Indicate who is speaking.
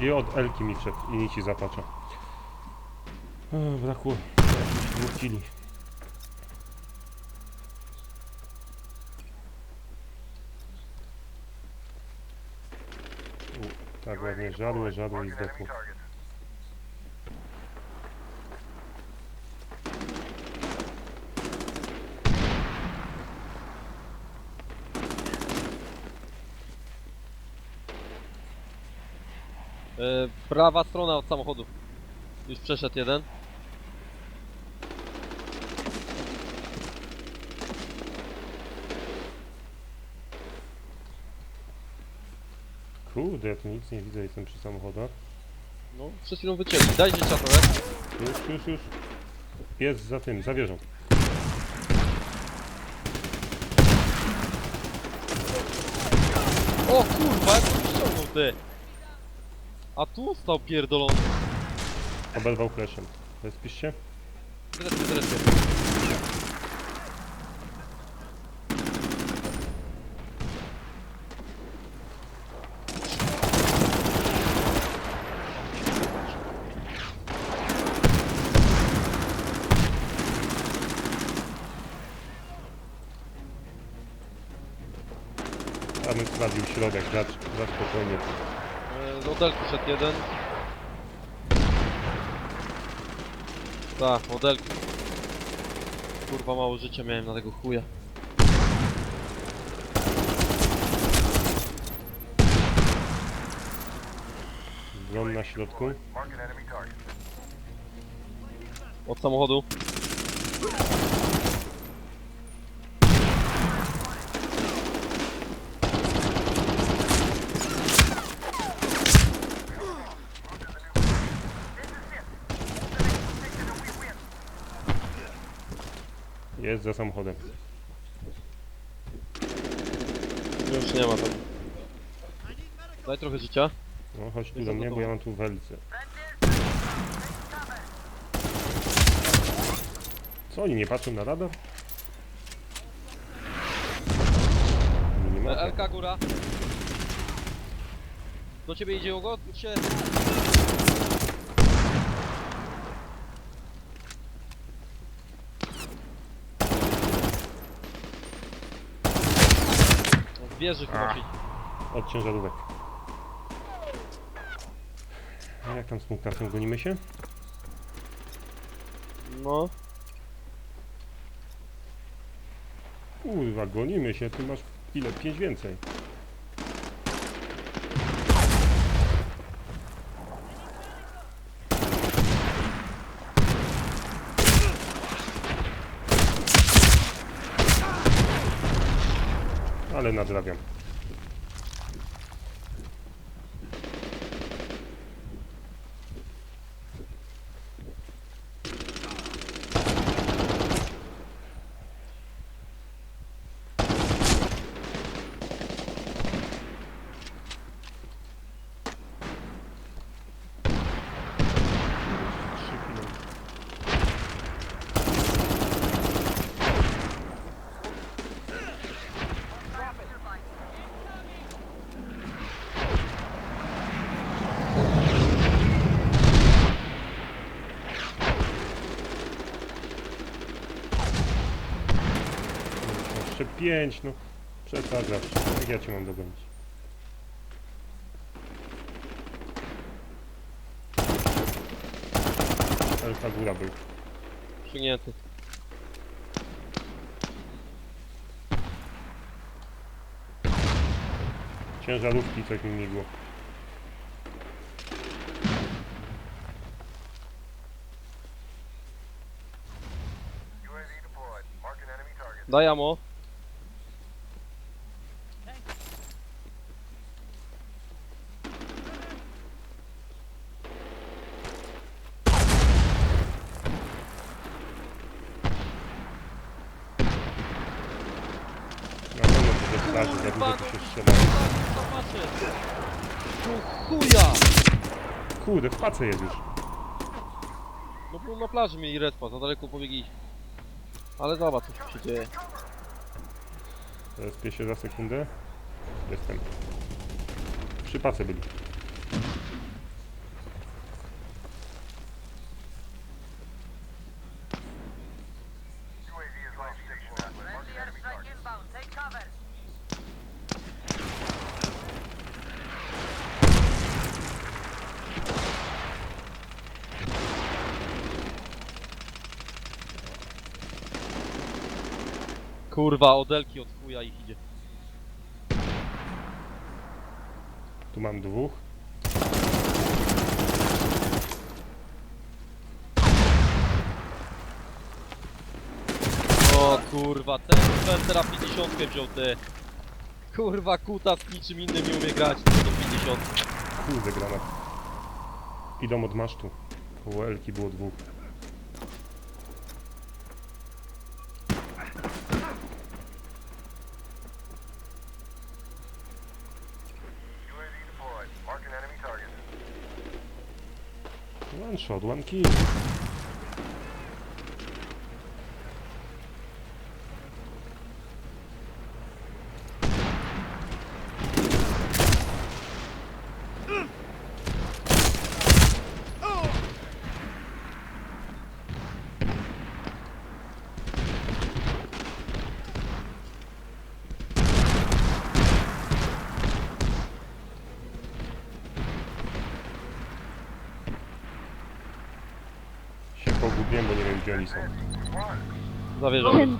Speaker 1: I od Elki mi wszedł i nic ci zapacza. O, brakło dwóch kili. U, Tak ładnie żadło, żadło i zdechło.
Speaker 2: E, prawa strona od samochodu. Już przeszedł jeden.
Speaker 1: Kurde, ja tu nic nie widzę, jestem przy samochodach.
Speaker 2: No, przed chwilą wycięli. Daj życia trochę.
Speaker 1: Już, już, już. Jest za tym, za wieżą.
Speaker 2: O kurwa, jak to ściągnął ty. A tu stał pierdolony.
Speaker 1: Obelwał fleszem. Bezpisz się?
Speaker 2: Teraz,
Speaker 1: sprawdził środek, za, za spokojnie.
Speaker 2: Z modelki szedł jeden. Tak, modelki. Kurwa, mało życia miałem na tego chuja.
Speaker 1: Dron na środku.
Speaker 2: Od samochodu.
Speaker 1: Jest za samochodem.
Speaker 2: Już nie ma tam. Daj trochę życia.
Speaker 1: No chodź tu
Speaker 2: Jest
Speaker 1: do mnie, bo ja mam tu welce. Co oni nie patrzą na radar? Nie ma.
Speaker 2: E, LK góra. Do ciebie idzie Ogo? Się. Wieży chyba
Speaker 1: Ach. Od ciężarówek. A jak tam z punktasem gonimy się?
Speaker 2: No.
Speaker 1: Kurwa, gonimy się, ty masz ile? Pięć więcej. Ale nadrabiam. Pięć, no przesadzasz. Jak ja cię mam dogonić? Ale ta góra był.
Speaker 2: Przyjęty.
Speaker 1: Ciężarówki coś mi migło.
Speaker 2: Daj amo.
Speaker 1: Na zdarzy, za dużo tu się strzela.
Speaker 2: Zobaczcie. Tu chuja!
Speaker 1: Kurde, w pace już.
Speaker 2: No był na plaży mieli respa, za daleko pobiegliśmy. Ale zobacz co tu się dzieje.
Speaker 1: Teraz się za sekundę. Jestem. Przy pace byli.
Speaker 2: Kurwa, odelki od chuja ich idzie.
Speaker 1: Tu mam dwóch.
Speaker 2: O kurwa, ten Spencera 50 wziął te. Kurwa, kuta z niczym innym nie umie grać, to 50.
Speaker 1: Kurde granat. Idą od masztu. Koło Elki było dwóch. One shot, one kill. Pogubiłem, bo nie wiem gdzie oni są.
Speaker 2: Zawierzę.